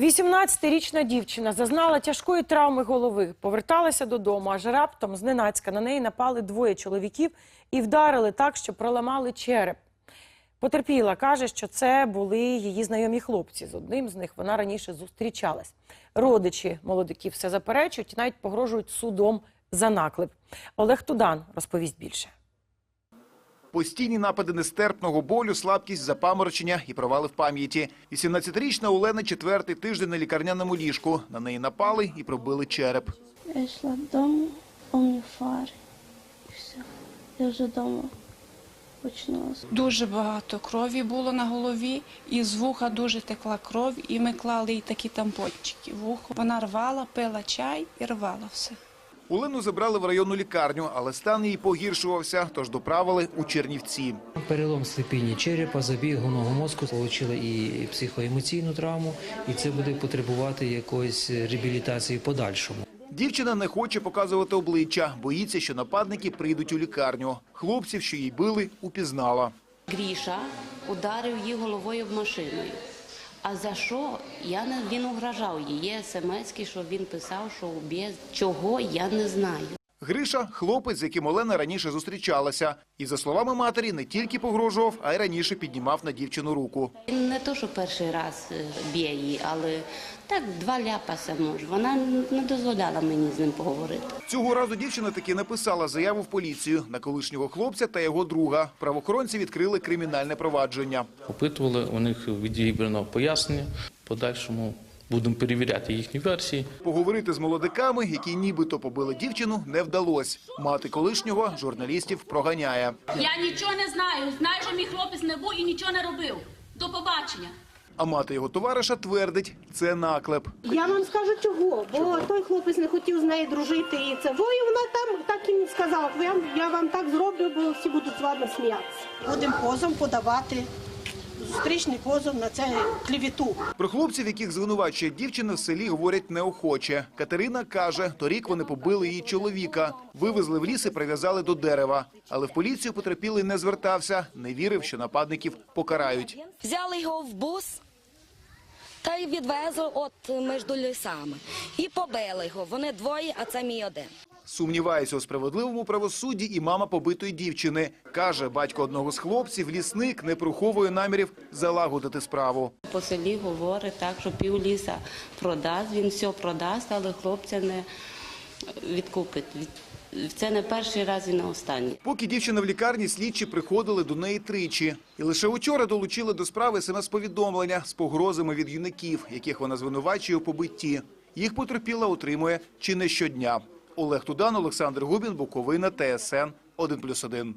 18-річна дівчина зазнала тяжкої травми голови, поверталася додому, аж раптом зненацька на неї напали двоє чоловіків і вдарили так, що проламали череп. Потерпіла, каже, що це були її знайомі хлопці. З одним з них вона раніше зустрічалась. Родичі молодиків все заперечують і навіть погрожують судом за наклеп. Олег Тудан розповість більше. Постійні напади нестерпного болю, слабкість, запаморочення і провали в пам'яті. 18-річна Олена четвертий тиждень на лікарняному ліжку. На неї напали і пробили череп. Я йшла додому, повні фари. І все. Я вже вдома почнулася. Дуже багато крові було на голові, і з вуха дуже текла кров, і ми клали їй такі тампончики в вухо. Вона рвала, пила чай і рвала все. Олену забрали в районну лікарню, але стан її погіршувався, тож доправили у Чернівці. Перелом слепіння черепа, забіг головного мозку, отримали і психоемоційну травму, і це буде потребувати якоїсь реабілітації в подальшому. Дівчина не хоче показувати обличчя, боїться, що нападники прийдуть у лікарню. Хлопців, що її били, упізнала. Гріша ударив її головою об машиною. А за що? Я не він угрожав її смс, що він писав, що уб'є. Чого я не знаю. Гриша – хлопець, з яким Олена раніше зустрічалася. І, за словами матері, не тільки погрожував, а й раніше піднімав на дівчину руку. Він не то, що перший раз е, б'є її, але так два ляпаса може. Вона не дозволяла мені з ним поговорити. Цього разу дівчина таки написала заяву в поліцію на колишнього хлопця та його друга. Правоохоронці відкрили кримінальне провадження. Опитували, у них відібрано пояснення. Подальшому будемо перевіряти їхні версії. Поговорити з молодиками, які нібито побили дівчину, не вдалося. Мати колишнього журналістів проганяє. Я нічого не знаю. Знаю, що мій хлопець не був і нічого не робив. До побачення. А мати його товариша твердить – це наклеп. Я вам скажу чого, бо той хлопець не хотів з нею дружити і це. Во, і вона там так і не сказала. Я, я вам так зроблю, бо всі будуть з вами сміятися. Будемо позов подавати, зустрічний позов на це клівіту. Про хлопців, яких звинувачує дівчина, в селі говорять неохоче. Катерина каже, торік вони побили її чоловіка, вивезли в ліс і прив'язали до дерева. Але в поліцію потерпілий не звертався, не вірив, що нападників покарають. Взяли його в бус та й відвезли от між лісами. І побили його. Вони двоє, а це мій один. Сумнівається у справедливому правосудді і мама побитої дівчини. Каже, батько одного з хлопців, лісник, не приховує намірів залагодити справу. По селі говорить так, що пів ліса продасть, він все продасть, але хлопця не відкупить. Це не перший раз і не останній. Поки дівчина в лікарні, слідчі приходили до неї тричі. І лише учора долучили до справи смс-повідомлення з погрозами від юнаків, яких вона звинувачує у побитті. Їх потерпіла отримує чи не щодня. Олег Тудан, Олександр Губін, Буковина, ТСН 1+,1.